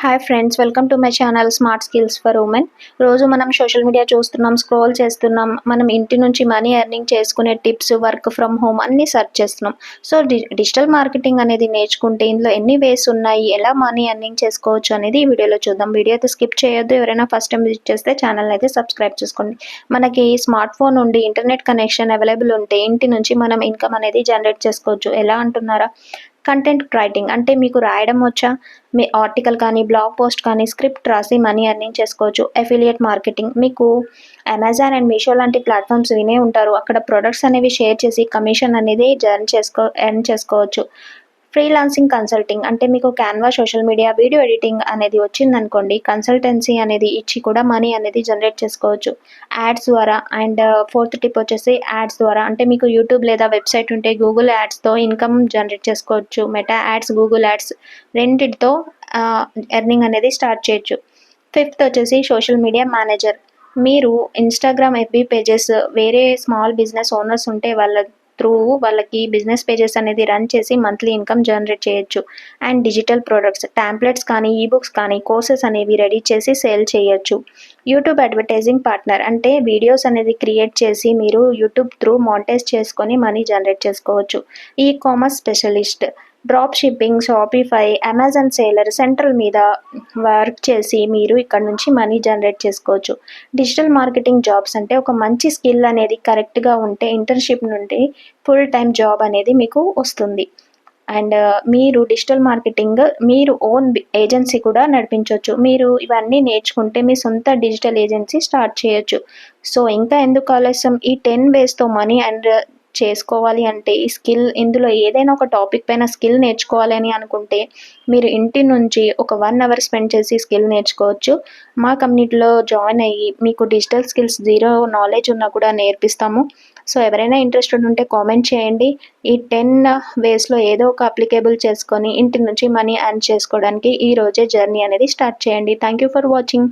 Hi friends welcome to my channel smart skills for women రోజు మనం social media చూస్తున్నాం scroll చేస్తున్నాం మనం ఇంటి నుంచి మనీ ఎర్నింగ్ చేసుకునే టిప్స్ వర్క్ ఫ్రమ్ హోమ్ అన్నీ సెర్చ్ చేస్తున్నాం. సో డిజిటల్ మార్కెటింగ్ అనేది నేర్చుకుంటే ఇందులో ఎన్ని వేస్ ఉన్నాయి ఎలా మనీ ఎర్నింగ్ చేసుకోవచ్చు అనేది ఈ వీడియోలో చూద్దాం. వీడియో అయితే స్కిప్ చేయొద్దు ఎవరైనా ఫస్ట్ టైం విజిట్ చేస్తే ఛానల్ అయితే సబ్స్క్రైబ్ చేసుకోండి. మనకి స్మార్ట్ ఫోన్ ఉండి ఇంటర్నెట్ కనెక్షన్ అవైలబుల్ ఉంటే ఇంటి నుంచి మనం ఇన్కమ్ అనేది జనరేట్ చేసుకోవచ్చు. ఎలా అంటున్నారా? కంటెంట్ రైటింగ్ అంటే మీకు రాయడం వచ్చా? మీ ఆర్టికల్ కానీ బ్లాగ్ పోస్ట్ కానీ స్క్రిప్ట్ రాసి మనీ ఎర్నింగ్ చేసుకోవచ్చు. అఫిలియేట్ మార్కెటింగ్ మీకు అమెజాన్ అండ్ మీషో లాంటి ప్లాట్ఫామ్స్ వినే ఉంటారు. అక్కడ ప్రొడక్ట్స్ అనేవి షేర్ చేసి కమిషన్ అనేది జర్న్ చేసుకో ఎర్న్ చేసుకోవచ్చు. ఫ్రీలాన్సింగ్ కన్సల్టింగ్ అంటే మీకు Canva social media video editing అనేది వచ్చిందనుకోండి కన్సల్టెన్సీ అనేది ఇచ్చి కూడా మనీ అనేది జనరేట్ చేసుకోవచ్చు. యాడ్స్ ద్వారా అండ్ ఫోర్త్ టిప్ వచ్చేసి యాడ్స్ ద్వారా అంటే మీకు యూట్యూబ్ లేదా వెబ్సైట్ ఉంటే గూగుల్ యాడ్స్తో ఇన్కమ్ జనరేట్ చేసుకోవచ్చు. మెటా యాడ్స్ గూగుల్ యాడ్స్ రెండింటితో ఎర్నింగ్ అనేది స్టార్ట్ చేయొచ్చు. ఫిఫ్త్ వచ్చేసి సోషల్ మీడియా మేనేజర్ మీరు ఇన్స్టాగ్రామ్ ఎఫ్బీ పేజెస్ వేరే స్మాల్ బిజినెస్ ఓనర్స్ ఉంటే వాళ్ళ త్రూ వాళ్ళకి బిజినెస్ పేజెస్ అనేది రన్ చేసి మంత్లీ ఇన్కమ్ జనరేట్ చేయొచ్చు. అండ్ డిజిటల్ ప్రొడక్ట్స్ ట్యాంప్లెట్స్ కానీ ఈబుక్స్ కానీ కోర్సెస్ అనేవి రెడీ చేసి సేల్ చేయొచ్చు. యూట్యూబ్ అడ్వర్టైజింగ్ పార్ట్నర్ అంటే వీడియోస్ అనేది క్రియేట్ చేసి మీరు యూట్యూబ్ త్రూ మాంటైజ్ చేసుకొని మనీ జనరేట్ చేసుకోవచ్చు. E commerce specialist drop shipping Shopify Amazon seller central మీద వర్క్ చేసి మీరు ఇక్కడ నుంచి మనీ జనరేట్ చేసుకోవచ్చు. డిజిటల్ మార్కెటింగ్ జాబ్స్ అంటే ఒక మంచి స్కిల్ అనేది కరెక్ట్గా ఉంటే ఇంటర్న్షిప్ నుండి ఫుల్ టైం జాబ్ అనేది మీకు వస్తుంది. అండ్ uh, మీరు డిజిటల్ మార్కెటింగ్ మీరు ఓన్ ఏజెన్సీ కూడా నడిపించవచ్చు మీరు ఇవన్నీ నేర్చుకుంటే మీ సొంత డిజిటల్ ఏజెన్సీ స్టార్ట్ చేయొచ్చు. సో ఇంకా ఎందుకు ఆలస్యం? ఈ టెన్ వేస్తో మనీ అండ్ చేసుకోవాలి అంటే ఈ స్కిల్ ఇందులో ఏదైనా ఒక టాపిక్ పైన స్కిల్ నేర్చుకోవాలి అని అనుకుంటే మీరు ఇంటి నుంచి ఒక వన్ అవర్ స్పెండ్ చేసి స్కిల్ నేర్చుకోవచ్చు. మా కమ్యూనిటీలో జాయిన్ అయ్యి మీకు డిజిటల్ స్కిల్స్ జీరో నాలెడ్జ్ ఉన్నా కూడా నేర్పిస్తాము. సో ఎవరైనా ఇంట్రెస్టెడ్ ఉంటే కామెంట్ చేయండి. ఈ టెన్ వేస్లో ఏదో ఒక అప్లికేబుల్ చేసుకొని ఇంటి నుంచి మనీ అర్న్ చేసుకోవడానికి ఈ రోజే జర్నీ అనేది స్టార్ట్ చేయండి. Thank you for watching.